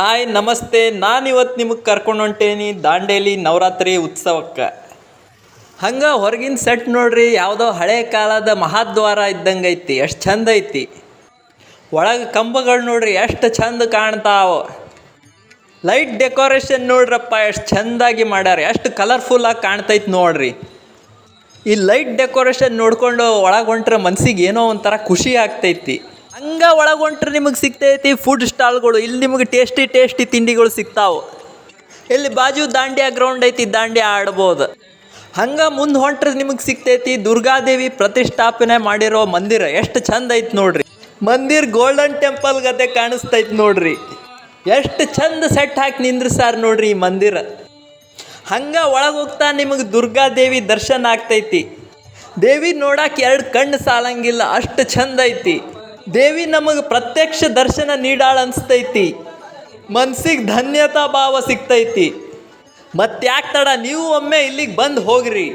Hi, ನಮಸ್ತೆ. ನಾನು ಇವತ್ತು ನಿಮಗೆ ಕರ್ಕೊಂಡು ಹೊಂಟೇನಿ ದಾಂಡೇಲಿ ನವರಾತ್ರಿ ಉತ್ಸವಕ್ಕೆ. ಹಂಗೆ ಹೊರಗಿನ ಸೆಟ್ ನೋಡ್ರಿ, ಯಾವುದೋ ಹಳೆ ಕಾಲದ ಮಹಾದ್ವಾರ ಇದ್ದಂಗೆ ಐತಿ ಎಷ್ಟು ಚಂದ ಐತಿ. ಒಳಗೆ ಕಂಬಗಳು ನೋಡ್ರಿ, ಎಷ್ಟು ಚಂದ ಕಾಣ್ತಾವ. ಲೈಟ್ ಡೆಕೋರೇಷನ್ ನೋಡ್ರಪ್ಪ, ಎಷ್ಟು ಚಂದಾಗಿ ಮಾಡ್ಯಾರ, ಎಷ್ಟು ಕಲರ್ಫುಲ್ಲಾಗಿ ಕಾಣ್ತೈತಿ ನೋಡ್ರಿ. ಈ ಲೈಟ್ ಡೆಕೋರೇಷನ್ ನೋಡಿಕೊಂಡು ಒಳಗೆ ಹೊಂಟ್ರೆ ಮನ್ಸಿಗೆ ಏನೋ ಒಂಥರ ಖುಷಿ ಆಗ್ತೈತಿ. ಹಂಗೆ ಒಳಗೆ ಹೊಂಟ್ರೆ ನಿಮಗೆ ಸಿಗ್ತೈತಿ ಫುಡ್ ಸ್ಟಾಲ್ಗಳು ಇಲ್ಲಿ ನಿಮಗೆ ಟೇಸ್ಟಿ ಟೇಸ್ಟಿ ತಿಂಡಿಗಳು ಸಿಗ್ತಾವೆ. ಇಲ್ಲಿ ಬಾಜು ದಾಂಡ್ಯ ಗ್ರೌಂಡ್ ಐತಿ, ದಾಂಡ್ಯಾ ಆಡ್ಬೋದು. ಹಂಗೆ ಮುಂದೆ ಹೊಂಟ್ರೆ ನಿಮಗೆ ಸಿಗ್ತೈತಿ ದುರ್ಗಾದೇವಿ ಪ್ರತಿಷ್ಠಾಪನೆ ಮಾಡಿರೋ ಮಂದಿರ. ಎಷ್ಟು ಚಂದ ಐತಿ ನೋಡ್ರಿ. ಮಂದಿರ್ ಗೋಲ್ಡನ್ ಟೆಂಪಲ್ ಗತೆ ಕಾಣಿಸ್ತೈತಿ ನೋಡ್ರಿ. ಎಷ್ಟು ಚಂದ ಸೆಟ್ ಹಾಕಿ ನಿಂದ್ರಿಸಾರ ನೋಡ್ರಿ ಈ ಮಂದಿರ. ಹಂಗ ಒಳಗೆ ಹೋಗ್ತಾ ನಿಮಗೆ ದುರ್ಗಾದೇವಿ ದರ್ಶನ ಆಗ್ತೈತಿ. ದೇವಿ ನೋಡಕ್ಕೆ ಎರಡು ಕಣ್ಣು ಸಾಲಂಗಿಲ್ಲ, ಅಷ್ಟು ಚಂದ ಐತಿ. ದೇವಿ ನಮಗೆ ಪ್ರತ್ಯಕ್ಷ ದರ್ಶನ ನೀಡಾಳ ಅನಿಸ್ತೈತಿ. ಮನ್ಸಿಗೆ ಧನ್ಯತಾ ಭಾವ ಸಿಗ್ತೈತಿ. ಮತ್ತ್ಯಾಕೆ ತಡ ನೀವು ಒಮ್ಮೆ ಇಲ್ಲಿಗೆ ಬಂದು ಹೋಗ್ರಿ.